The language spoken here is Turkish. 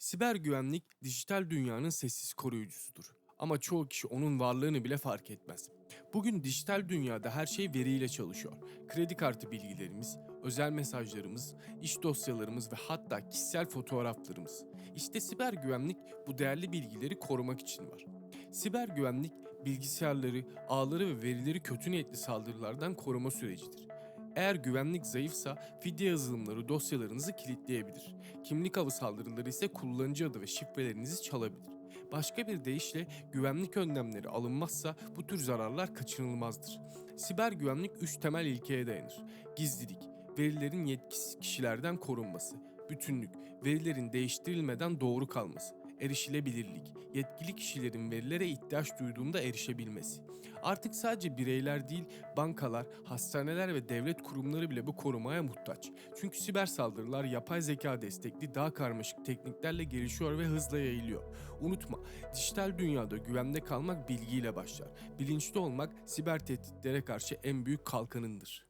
Siber güvenlik dijital dünyanın sessiz koruyucusudur. Ama çoğu kişi onun varlığını bile fark etmez. Bugün dijital dünyada her şey veriyle çalışıyor. Kredi kartı bilgilerimiz, özel mesajlarımız, iş dosyalarımız ve hatta kişisel fotoğraflarımız. İşte siber güvenlik bu değerli bilgileri korumak için var. Siber güvenlik bilgisayarları, ağları ve verileri kötü niyetli saldırılardan koruma sürecidir. Eğer güvenlik zayıfsa fidye yazılımları dosyalarınızı kilitleyebilir. Kimlik avı saldırıları ise kullanıcı adı ve şifrelerinizi çalabilir. Başka bir deyişle güvenlik önlemleri alınmazsa bu tür zararlar kaçınılmazdır. Siber güvenlik 3 temel ilkeye dayanır. Gizlilik, verilerin yetkisiz kişilerden korunması, bütünlük, verilerin değiştirilmeden doğru kalması, erişilebilirlik, yetkili kişilerin verilere ihtiyaç duyduğunda erişebilmesi. Artık sadece bireyler değil, bankalar, hastaneler ve devlet kurumları bile bu korumaya muhtaç. Çünkü siber saldırılar yapay zeka destekli daha karmaşık tekniklerle gelişiyor ve hızla yayılıyor. Unutma, dijital dünyada güvende kalmak bilgiyle başlar. Bilinçli olmak siber tehditlere karşı en büyük kalkanındır.